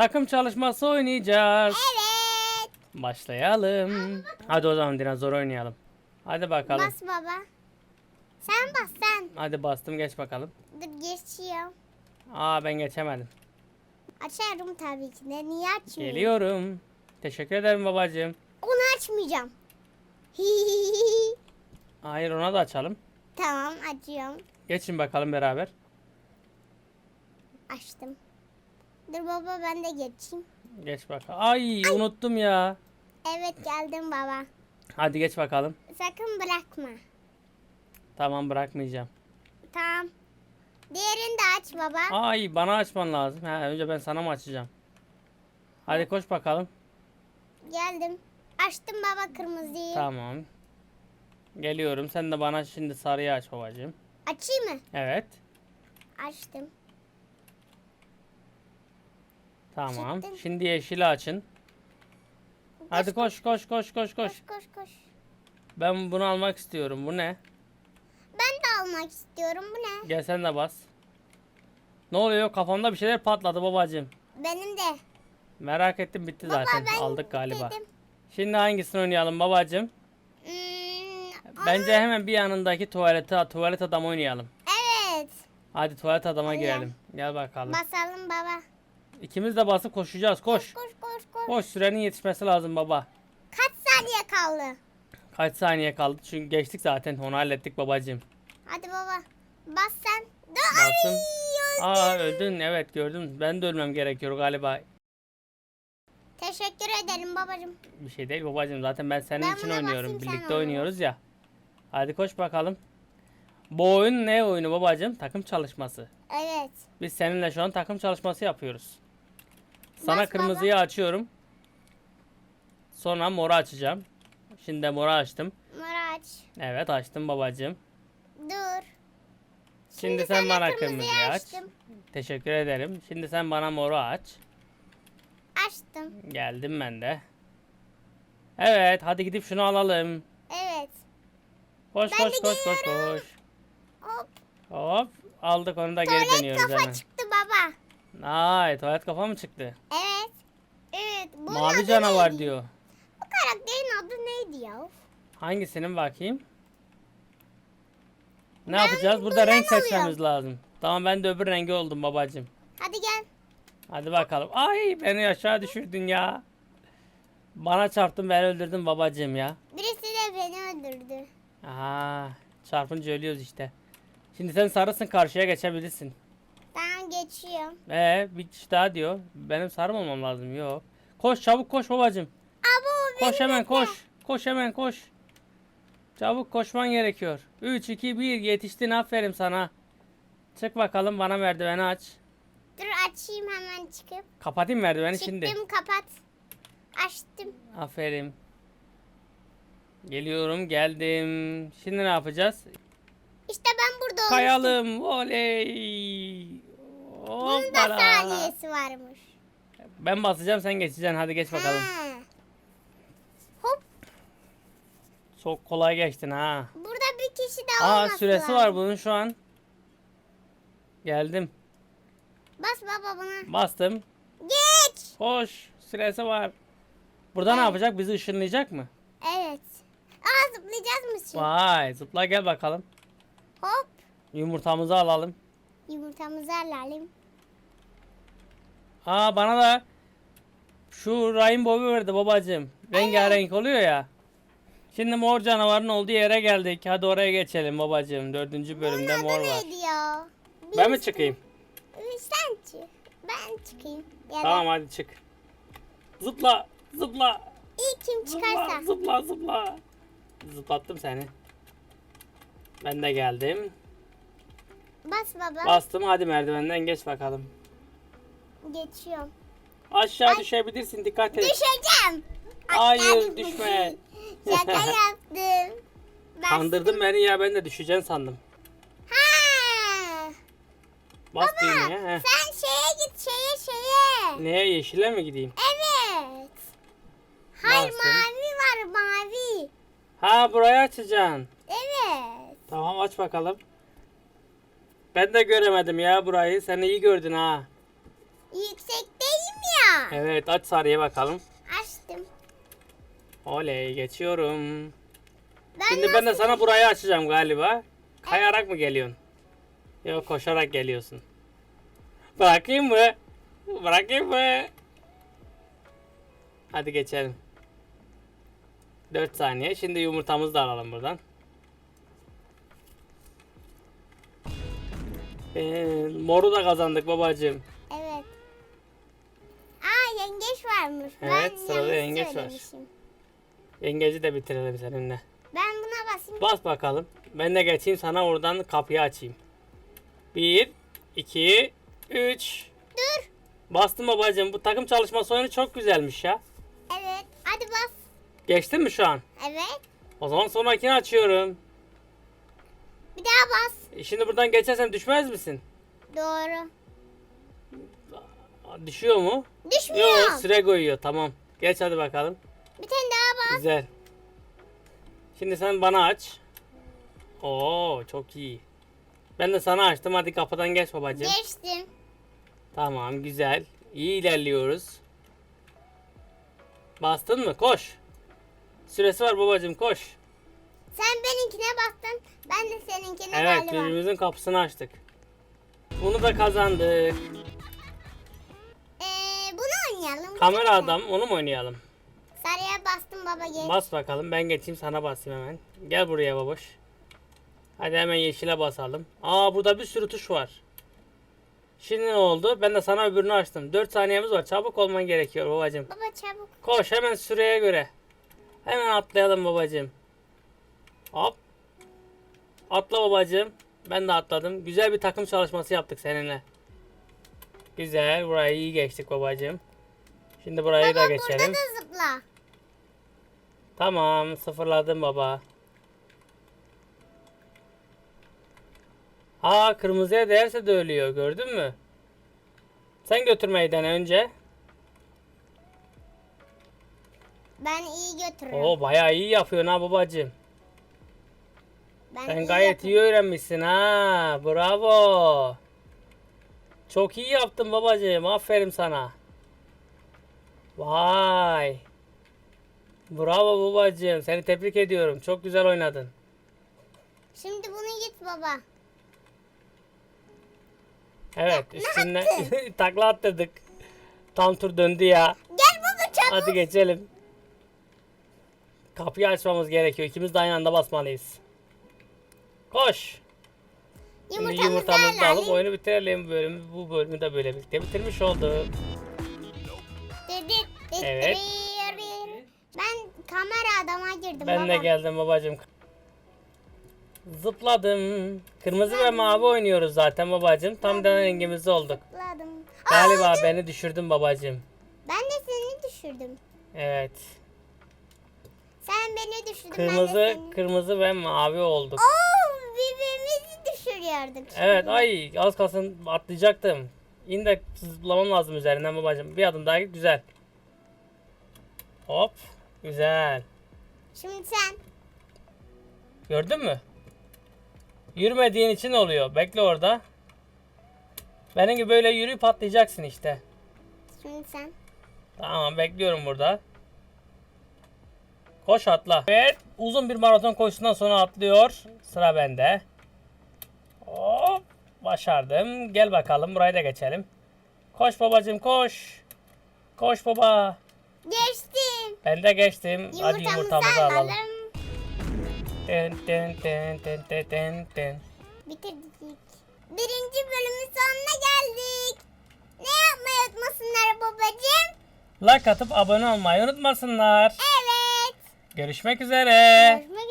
Takım çalışması oynayacağız. Evet. Başlayalım. Hadi o zaman dinozor oynayalım. Hadi bakalım. Bas baba. Sen bas sen. Hadi bastım geç bakalım. Dur geçiyorum. Aa ben geçemedim. Açarım tabii ki de. Niye açmıyorum? Geliyorum. Teşekkür ederim babacığım. Onu açmayacağım. Hayır ona da açalım. tamam açıyorum. Geçin bakalım beraber. Açtım. Dur baba ben de geçeyim. Geç bakalım. Ay unuttum ya. Evet geldim baba. Hadi geç bakalım. Sakın bırakma. Tamam bırakmayacağım. Tamam. Diğerini de aç baba. Ay bana açman lazım. Ha, önce ben sana mı açacağım? Hadi koş bakalım. Geldim. Açtım baba kırmızıyı. Tamam. Geliyorum. Sen de bana şimdi sarıyı aç babacığım. Açayım mı? Evet. Açtım. Tamam. Çıktın. Şimdi yeşili açın. Hadi koş koş koş koş koş. Koş koş koş. Ben bunu almak istiyorum. Bu ne? Ben de almak istiyorum. Bu ne? Gel sen de bas. Ne oluyor? Kafamda bir şeyler patladı babacığım. Benim de. Merak ettim bitti Baba zaten. ben Aldık galiba. dedim. Şimdi hangisini oynayalım babacığım? Hmm, Bence hemen bir yanındaki tuvalete tuvalet adam oynayalım. evet. Hadi tuvalet adama girelim. Gel bakalım. Basalım baba. İkimiz de basıp koşacağız. Koş. Koş koş koş. Koş sürenin yetişmesi lazım baba. Kaç saniye kaldı? Kaç saniye kaldı? Çünkü geçtik zaten. Onu hallettik babacığım. Hadi baba. Bas sen. Dur. Bastım. Ay, Aa öldün. Evet gördüm. Ben de ölmem gerekiyor galiba. Teşekkür ederim babacığım. Bir şey değil babacığım. Zaten ben senin Ben için buna oynuyorum. basayım, sen Birlikte oynuyoruz ya. Hadi koş bakalım. Bu oyun ne oyunu babacığım? Takım çalışması. Evet. Biz seninle şu an takım çalışması yapıyoruz. Sana Bas kırmızıyı açıyorum. Sonra moru açacağım. Şimdi de moru açtım. Maraç. Evet açtım babacığım. Dur. Şimdi, sen sana bana kırmızıyı aç. açtım. Teşekkür ederim. Şimdi sen bana moru aç. Açtım. Geldim ben de. Evet hadi gidip şunu alalım. Evet. Koş Ben koş de koş koş koş. Hop. Hop aldık onu da geri Tuvalet dönüyoruz kafa hemen. çıktı. Ay tuvalet kafa mı çıktı? Evet. Evet. Bunun Mavi adı canavar neydi? diyor. Bu karakterin adı neydi ya? Hangisinin bakayım? Ne Ben yapacağız? Burada renk seçmemiz alıyorum. lazım. Tamam ben de öbür rengi oldum babacığım. Hadi gel. Hadi bakalım. Ay beni aşağı düşürdün ya. Bana çarptın beni öldürdün babacığım ya. Birisi de beni öldürdü. Aha çarpınca ölüyoruz işte. Şimdi sen sarısın karşıya geçebilirsin. Tamam geçiyorum. Ee bir kişi daha diyor. Benim sarım olmam lazım. Yok. Koş çabuk koş babacığım. Abo Koş hemen bekle. koş. Koş hemen koş. Çabuk koşman gerekiyor. 3 2 1 yetiştin aferin sana. Çık bakalım bana merdiveni aç. Dur açayım hemen çıkıp. Kapatayım merdiveni Çıktım şimdi. kapat. Açtım. Aferin. Geliyorum geldim. Şimdi ne yapacağız? İşte ben burada olmuştum. Kayalım. Oley. Hoppala. saniyesi varmış. Ben basacağım sen geçeceksin. Hadi geç bakalım. Ha. Hop. Çok kolay geçtin ha. Burada bir kişi daha Aa olması süresi var bunun şu an. Geldim. Bas baba bana. Bastım. Geç. Koş. Süresi var. Burada ne yapacak? Bizi ışınlayacak mı? Evet. Aa zıplayacağız mı şimdi? Vay zıpla gel bakalım. Hop. Yumurtamızı alalım. Yumurtamızı alalım. Aa bana da şu rainbow'u verdi babacığım. Rengarenk oluyor ya. Şimdi mor canavarın olduğu yere geldik. Hadi oraya geçelim babacığım. Dördüncü bölümde Bunun mor adı var. neydi ya? Ben mi çıkayım? Sen çık. Ben çıkayım. Ya da Tamam hadi çık. Zıpla zıpla. ilk kim çıkarsa. Zıpla zıpla zıpla. Zıplattım seni. Ben de geldim. Bas baba. Bastım hadi merdivenden geç bakalım. Geçiyorum. Aşağı düşebilirsin dikkat et. Düşeceğim. Hayır düşme. Şaka yaptım. Kandırdın beni ya ben de düşeceksin sandım. Ha. Bas Baba düğmeye. heh. sen şeye git şeye şeye. Neye yeşile mi gideyim? Evet. Hayır Bastım. mavi var mavi. Ha burayı açacaksın. Evet. Tamam aç bakalım. Ben de göremedim ya burayı. Sen iyi gördün ha. Yüksekteyim ya. Evet aç sarıya bakalım. Açtım. Oley geçiyorum. Ben Şimdi ben de sana burayı açacağım galiba. Kayarak mı geliyorsun? Yok koşarak geliyorsun. Bırakayım mı? Bırakayım mı? Hadi geçelim. 4 saniye. Şimdi yumurtamızı da alalım buradan. Ee, moru da kazandık babacığım. Yengeç varmış. Evet, ben sırada yengeç var. Yengeci de bitirelim seninle. Ben buna basayım. Bas bakalım. Ben de geçeyim sana oradan kapıyı açayım. 1, 2, 3. Dur. Bastım babacığım. Bu takım çalışması oyunu çok güzelmiş ya. Evet. Hadi bas. Geçtin mi şu an? Evet. O zaman sonrakini açıyorum. Bir daha bas. E Şimdi buradan geçersem düşmez misin? Doğru. Düşüyor mu? Düşmüyor. Yok süre koyuyor. Tamam. Geç hadi bakalım. Bir tane daha bas. Güzel. Şimdi sen bana aç. Oo çok iyi. Ben de sana açtım. Hadi kapıdan geç babacığım. Geçtim. Tamam güzel. İyi ilerliyoruz. Bastın mı? Koş. Süresi var babacığım koş. Sen benimkine bastın. Ben de seninkine Evet galiba. birbirimizin kapısını açtık. Bunu da kazandık. Oynayalım. Kamera adam onu mu oynayalım? Sarıya bastım baba geç. Bas bakalım ben geçeyim sana basayım hemen. Gel buraya baboş. Hadi hemen yeşile basalım. Aa burada bir sürü tuş var. Şimdi ne oldu? Ben de sana öbürünü açtım. 4 saniyemiz var. Çabuk olman gerekiyor babacığım. Baba çabuk. Koş hemen süreye göre. Hemen atlayalım babacığım. Hop. Atla babacığım. Ben de atladım. Güzel bir takım çalışması yaptık seninle. Güzel. Burayı iyi geçtik babacığım. Şimdi burayı da baba geçelim. burada da zıpla. Tamam. Sıfırladım baba. Aa kırmızıya değerse de ölüyor. Gördün mü? Sen götürmeyi dene önce. Ben iyi götürüyorum. Oo bayağı iyi yapıyorsun ha babacığım. ben Sen iyi gayet iyi öğrenmişsin ha. Bravo. Çok iyi yaptın babacığım. Aferin sana. Vay. Bravo babacığım. Seni tebrik ediyorum. Çok güzel oynadın. Şimdi bunu git baba. Evet ne üstüne yaptın? takla attırdık. Tam tur döndü ya. Gel baba çabuk. Hadi geçelim. Kapıyı açmamız gerekiyor. İkimiz de aynı anda basmalıyız. Koş. Şimdi Yumurtamızı alalım. oyunu bitirelim. Bu bölümü, bu bölümü de böyle birlikte bitirmiş olduk. Evet. Ben kamera adama girdim Ben baba. de geldim babacığım. Zıpladım. Kırmızı ve mavi oynuyoruz zaten babacığım. Tam da rengimiz olduk. Zıpladım. Galiba Aa, beni düşürdün babacığım. Ben de seni düşürdüm. Evet. Sen beni düşürdün ben de Kırmızı, seni. kırmızı ve mavi olduk. Oo, birbirimizi düşürüyorduk. şimdi. Evet ay az kalsın atlayacaktım. Yine de zıplamam lazım üzerinden babacığım. Bir adım daha git güzel. Hop. Güzel. Şimdi sen. Gördün mü? Yürümediğin için oluyor. Bekle orada. Benim gibi böyle yürüyüp atlayacaksın işte. Şimdi sen. Tamam bekliyorum burada. Koş atla. Evet uzun bir maraton koşusundan sonra atlıyor. Sıra bende. Hop başardım. Gel bakalım burayı da geçelim. Koş babacığım koş. Koş baba. Geçtim. Ben de geçtim. Hadi Yumurtamızı alalım. Ten ten ten ten ten ten ten. Bitirdik. Birinci bölümün sonuna geldik. Ne yapmayı unutmasınlar babacığım? Like atıp abone olmayı unutmasınlar. Evet. Görüşmek üzere. Görüşmek